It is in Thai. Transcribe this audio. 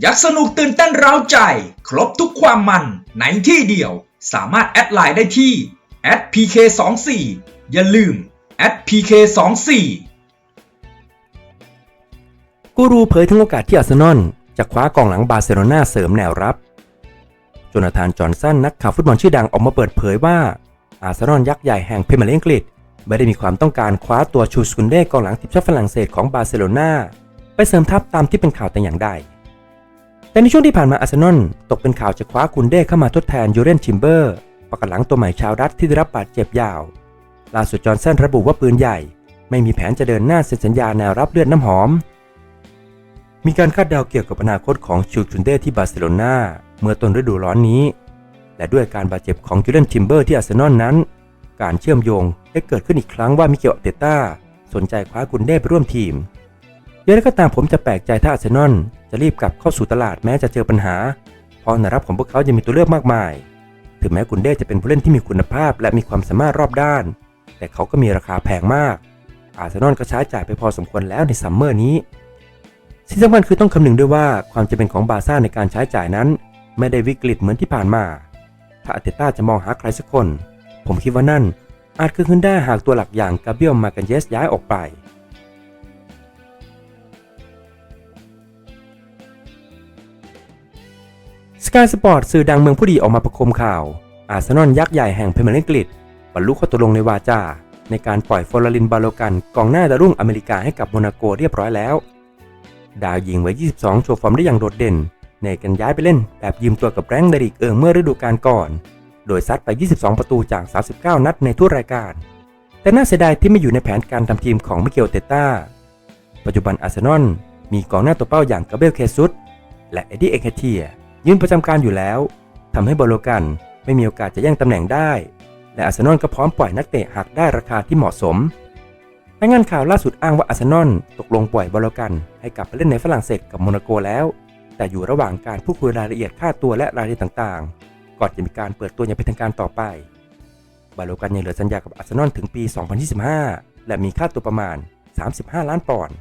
อยากสนุกตื่นเต้นเร้าใจ ครบทุกความมันในที่เดียว สามารถแอดไลน์ได้ที่ @pk24 อย่าลืม @pk24 กูรูเผยถึงโอกาสที่อาร์เซนอลจะคว้ากองหลังบาร์เซโลนาเสริมแนวรับ โจนาธาน จอห์นสันนักข่าวฟุตบอลชื่อดังออกมาเปิดเผยว่า อาร์เซนอลยักษ์ใหญ่แห่งพรีเมียร์ลีกอังกฤษไม่ได้มีความต้องการคว้าตัวชูสกุนเด้กองหลังทีมชาติฝรั่งเศสของบาร์เซโลนาไปเสริมทัพตามที่เป็นข่าวแต่อย่างใด แต่ในช่วงที่ผ่านมาอาร์เซนอลตกเป็นข่าวจะคว้ากุนเด้เข้ามาทดแทนยูเรนทิมเบอร์ประกันหลังตัวใหม่ชาวรัฐที่ได้รับบาดเจ็บยาว ล่าสุดจอห์นสันระบุว่าปืนใหญ่ ไม่มีแผนจะเดินหน้าเซ็นสัญญาแนวรับเลือดน้ำหอม มีการคาดเดาเกี่ยวกับอนาคตของชูจุนเด้ที่บาร์เซโลนาเมื่อต้นฤดูร้อนนี้ และด้วยการบาดเจ็บของจูเลนทิมเบอร์ที่อาร์เซนอลนั้น การเชื่อมโยงได้เกิดขึ้นอีกครั้งว่ามิเกลเตต้าสนใจคว้ากุนเด้ไปร่วมทีม อย่างไรก็ตามผมจะแปลกใจถ้าอาร์เซนอลจะรีบกลับเข้าสู่ตลาดแม้จะเจอปัญหา เพราะแนรับของพวกเขายังมีตัวเลือกมากมาย ถึงแม้กุนเด้จะเป็นผู้เล่นที่มีคุณภาพและมีความสามารถรอบด้าน แต่เขาก็มีราคาแพงมาก อาร์เซนอลก็ใช้จ่ายไปพอสมควรแล้วในซัมเมอร์นี้สิ่งสำคัญคือต้องคำนึงด้วยว่าความจำเป็นของบาซ่าในการใช้จ่ายนั้น ไม่ได้วิกฤตเหมือนที่ผ่านมา ถ้าอาเตต้าจะมองหาใครสักคน ผมคิดว่านั่นอาจเกิดขึ้นได้หากตัวหลักอย่างกาเบียลมากันเยสย้ายออกไป สกายสปอร์ตสื่อดังเมืองผู้ดีออกมาประโคมข่าว อาร์เซนอลยักษ์ใหญ่แห่งพรีเมียร์ลีกอังกฤษบรรลุข้อตกลงในวาจา ในการปล่อยฟอร์ลินบาโลกันกองหน้าดาวรุ่งอเมริกาให้กับโมนาโกเรียบร้อยแล้ว ดาวยิงไว้22 โชว์ฟอร์มได้อย่างโดดเด่น ในการย้ายไปเล่นแบบยืมตัวกับแบงเดริกเอิงเมื่อฤดูกาลก่อน โดยซัดไป 22 ประตูจาก 39 นัดในทุกรายการ แต่น่าเสียดายที่ไม่อยู่ในแผนการทำทีมของมิเกลเตต้า ปัจจุบันอาร์เซนอลมีกองหน้าตัวเป้าอย่างกาเบรลเคซุสและเอ็ดดี้เอเคเทีย ยืนประจำการอยู่แล้วทำให้บอลกันไม่มีโอกาสจะแย่งตำแหน่งได้ และอาร์เซนอลก็พร้อมปล่อยนักเตะหากได้ราคาที่เหมาะสมรายงานข่าวล่าสุดอ้างว่าอาร์เซนอลตกลงปล่อยบอลโลกัน ให้กลับไปเล่นในฝรั่งเศสกับโมนาโกแล้ว แต่อยู่ระหว่างการพูดคุยรายละเอียดค่าตัวและรายละเอียดต่างๆ ก่อนจะมีการเปิดตัวอย่างเป็นทางการต่อไปบาโลกันยังเหลือสัญญากับอาร์เซนอลถึงปี 2025 และมีค่าตัวประมาณ 35 ล้านปอนด์